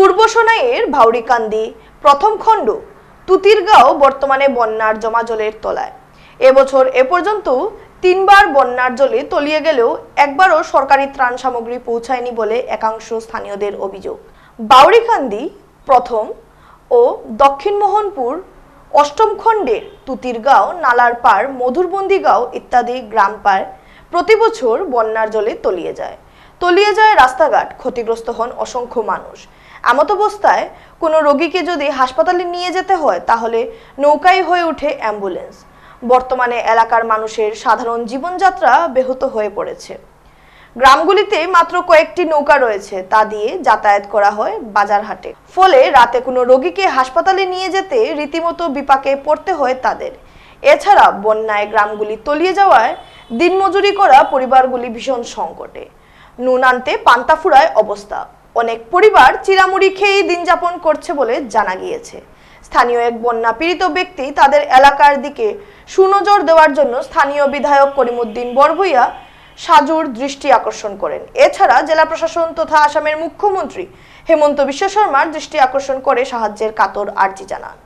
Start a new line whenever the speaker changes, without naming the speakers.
পূর্ব সোনাইয়ের ভাউরিকান্দি, প্রথম খণ্ড, তুতিরগাঁও বর্তমানে বন্যার জমা জলের তলায়। এবছর এ পর্যন্ত তিনবার বন্যার জলে তলিয়ে গেলেও একবারও সরকারি ত্রাণ সামগ্রী পৌঁছায়নি বলে একাংশ স্থানীয়দের অভিযোগ। বাউরিকান্দি, প্রথম ও দক্ষিণ মোহনপুর, অষ্টম খণ্ডের তুতিরগাঁও নালার পাড় মধুরবন্দি গাঁও ইত্যাদি গ্রাম পার প্রতি বছর বন্যার জলে তলিয়ে যায়। তলিয়ে যায় রাস্তাঘাট, ক্ষতিগ্রস্ত হন অসংখ্য মানুষ। এমত অবস্থায় কোনো রোগীকে যদি হাসপাতালে নিয়ে যেতে হয়, তাহলে নৌকাই হয়ে ওঠে অ্যাম্বুলেন্স। বর্তমানে এলাকার মানুষের সাধারণ জীবনযাত্রা ব্যাহত হয়ে পড়েছে। গ্রামগুলিতে মাত্র কয়েকটি নৌকা রয়েছে, তা দিয়ে যাতায়াত করা হয় বাজার হাটে ফলে রাতে কোনো রোগীকে হাসপাতালে নিয়ে যেতে রীতিমতো বিপাকে পড়তে হয় তাদের। এছাড়া বন্যায় গ্রামগুলি তলিয়ে যাওয়ায় দিনমজুরি করা পরিবারগুলি ভীষণ সংকটে। নুন আনতে পান্তা ফুরায় অবস্থা। অনেক পরিবার চিরামুড়ি খেয়েই দিন যাপন করছে বলে জানা গিয়েছে। স্থানীয় এক বন্যা পীড়িত ব্যক্তি তাদের এলাকার দিকে সুনজর দেওয়ার জন্য স্থানীয় বিধায়ক করিমুদ্দিন বরভুইয়া সাজুর দৃষ্টি আকর্ষণ করেন। এছাড়া জেলা প্রশাসন তথা আসামের মুখ্যমন্ত্রী হেমন্ত বিশ্ব শর্মার দৃষ্টি আকর্ষণ করে সাহায্যের কাতর আর্জি জানান।